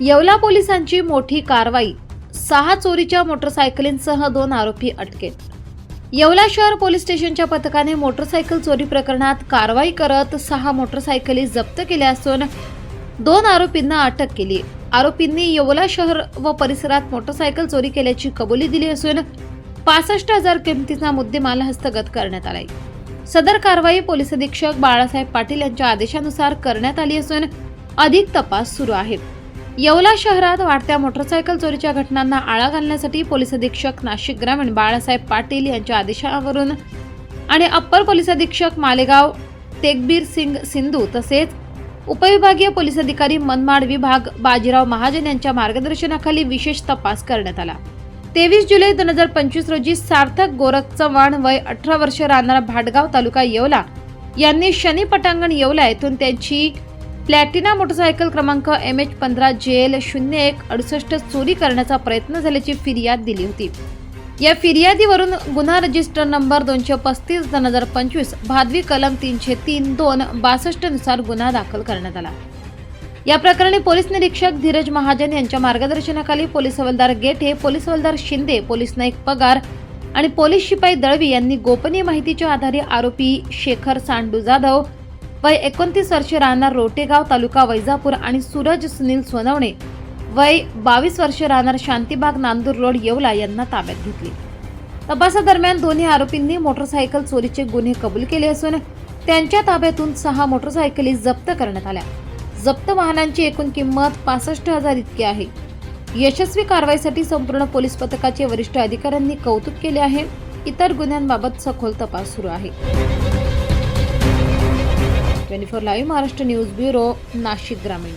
येवला पोलिसांची मोठी कारवाई. सहा चोरीच्या मोटरसायकलींसह दोन आरोपी अटकेत. येवला शहर पोलीस स्टेशनच्या पथकाने मोटरसायकल चोरी प्रकरणात कारवाई करत सहा मोटरसायकली जप्त केल्या असून दोन आरोपींना अटक केली. आरोपींनी येवला शहर व परिसरात मोटरसायकल चोरी केल्याची कबुली दिली असून पासष्ट हजार किमतीचा मुद्देमाल हस्तगत करण्यात आलाय. सदर कारवाई पोलीस अधीक्षक बाळासाहेब पाटील यांच्या आदेशानुसार करण्यात आली असून अधिक तपास सुरू आहे. येवला शहरात वाढत्या मोटरसायकल चोरीच्या घटनांना आळा घालण्यासाठी पोलीस अधीक्षक नाशिक ग्रामीण बाळासाहेब पाटील यांच्या आदेशावरून आणि अप्पर पोलीस अधीक्षक मालेगाव तेगबीर सिंग सिंधू तसेच उपविभागीय पोलीस अधिकारी मनमाड विभाग बाजीराव महाजन यांच्या मार्गदर्शनाखाली विशेष तपास करण्यात आला. तेवीस जुलै दोन हजार पंचवीस रोजी सार्थक गोरख चव्हाण वय अठरा वर्ष राहणारा भाटगाव तालुका येवला यांनी शनी पटांगण येवला येथून त्यांची प्लॅटिना मोटरसायकल क्रमांक एम एच पंधरा जे एल शून्य एक अडुसष्ट चोरी करण्याचा प्रयत्न झाल्याची फिर्याद दिली होती. या फिर्यादीवरून गुन्हा रजिस्टर नंबर दोनशे पस्तीस दोन हजार पंचवीस भादवी कलम तीनशे तीन दोन बासष्टनुसार गुन्हा दाखल करण्यात आला. या प्रकरणी पोलीस निरीक्षक धीरज महाजन यांच्या मार्गदर्शनाखाली पोलीस हवालदार गेठे पोलीस हवालदार शिंदे पोलीस नाईक पगार आणि पोलीस शिपाई दळवी यांनी गोपनीय माहितीच्या आधारे आरोपी शेखर सांडू जाधव वय एकोणतीस वर्षे राहणार रोटेगाव तालुका वैजापूर आणि सूरज सुनील सोनवणे वय बावीस वर्षे राहणार शांतीबाग नांदूर रोड येवला यांना ताब्यात घेतली. तपासादरम्यान दोन्ही आरोपींनी मोटरसायकल चोरीचे गुन्हे कबूल केले असून त्यांच्या ताब्यातून सहा मोटरसायकली जप्त करण्यात आल्या. जप्त वाहनांची एकूण किंमत पासष्ट हजार इतकी आहे. यशस्वी कारवाईसाठी संपूर्ण पोलीस पथकाचे वरिष्ठ अधिकाऱ्यांनी कौतुक केले आहे. इतर गुन्ह्यांबाबत सखोल तपास सुरू आहे. Twenty four live Maharashtra news bureau Nashik ग्रामीण.